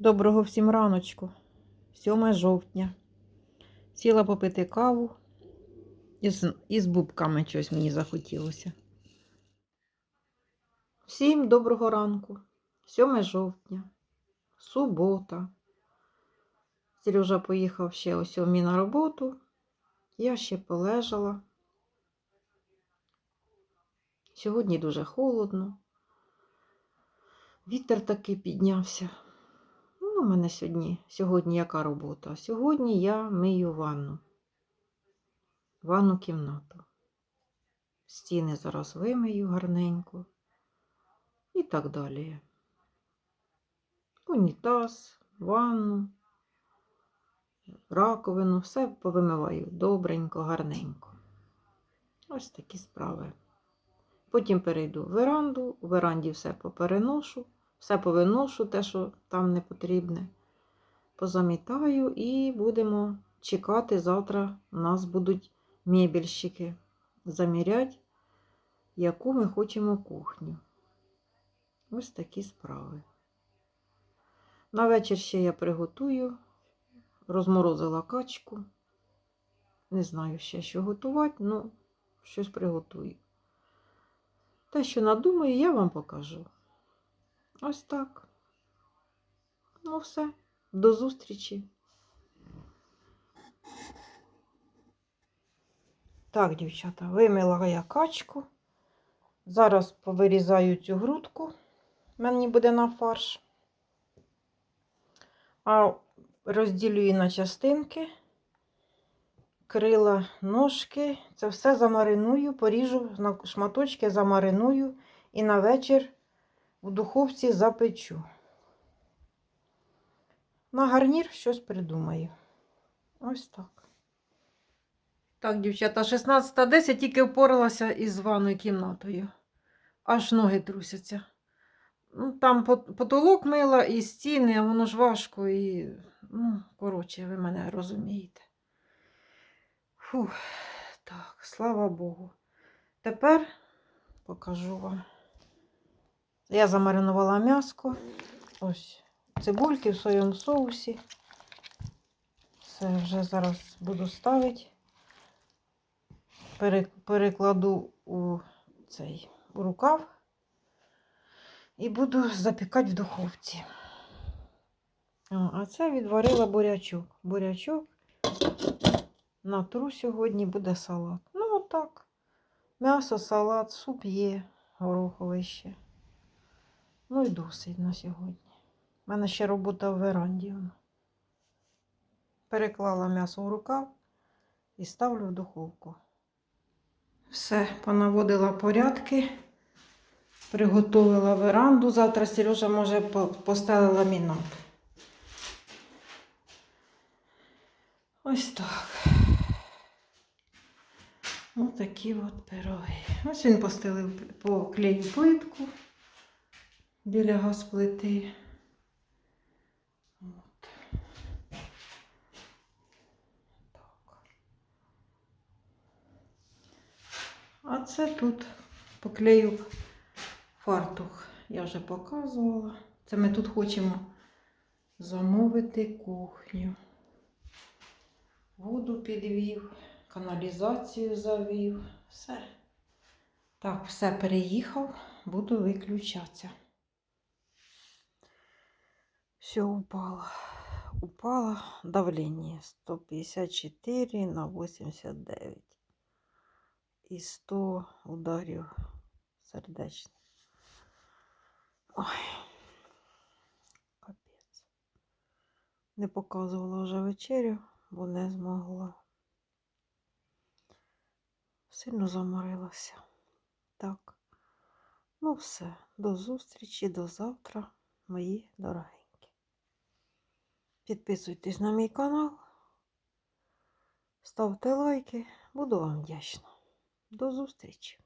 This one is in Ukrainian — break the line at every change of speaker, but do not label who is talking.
Доброго всім раночку. 7 жовтня. Сіла попити каву. Із, із бубками щось мені захотілося. Всім доброго ранку. 7 жовтня. Субота. Сережа поїхав ще о 7 на роботу. Я ще полежала. Сьогодні дуже холодно. Вітер таки піднявся. У мене сьогодні, сьогодні яка робота? Сьогодні я мию ванну. Ванну кімнату. Стіни зараз вимию гарненько. І так далі. Унітаз, ванну, раковину, все повимиваю добренько, гарненько. Ось такі справи. Потім перейду в веранду, у веранді все попереношу, все повиношу, те, що там не потрібне. Позамітаю і будемо чекати. Завтра у нас будуть мебельщики заміряти, яку ми хочемо кухню. Ось такі справи. На вечір ще я приготую, розморозила качку. Не знаю ще, що готувати, ну, щось приготую. Те, що надумаю, я вам покажу. Ось так. Ну, все. До зустрічі. Так, дівчата, вимила я качку. Зараз повирізаю цю грудку. Мені буде на фарш. А розділю її на частинки, крила, ножки. Це все замариную, поріжу на шматочки, замариную і на вечір в духовці запечу. На гарнір щось придумаю. Ось так. Так, дівчата, 16.10 тільки впоралася із ванною кімнатою. Аж ноги трусяться. Ну, Там потолок мила і стіни, а воно ж важко і. Ну, коротше, ви мене розумієте. Фух, так, слава Богу. Тепер покажу вам. Я замаринувала м'яско. Ось цибульки в своєму соусі. Все вже зараз буду ставити. Перекладу у цей у рукав і буду запікати в духовці. А це відварила бурячок. Бурячок натру сьогодні буде салат. Ну, отак. М'ясо, салат, суп є, гороховий ще. Ну і досить на сьогодні. У мене ще робота в веранді. Переклала м'ясо в рукав і ставлю в духовку. Все, понаводила порядки, приготувала веранду. Завтра Сережа може по- поставити ламінат. Ось так. Ось такі от пироги. Ось він постелив по клею плитку біля газплити. От. Так. А це тут поклею фартух. Я вже показувала. Це ми тут хочемо замовити кухню. Воду підвів, каналізацію завів. Все. Так, все переїхав, буду виключатися. Все упало. Упало давление 154 на 89. І 100 ударів сердечних. Ой. Капець. Не показувала вже вечерю, бо не змогла. Сильно заморилася. Так. Ну все, до зустрічі, до завтра, мої дорогенькі. Підписуйтесь на мій канал, ставте лайки, буду вам вдячна. До зустрічі!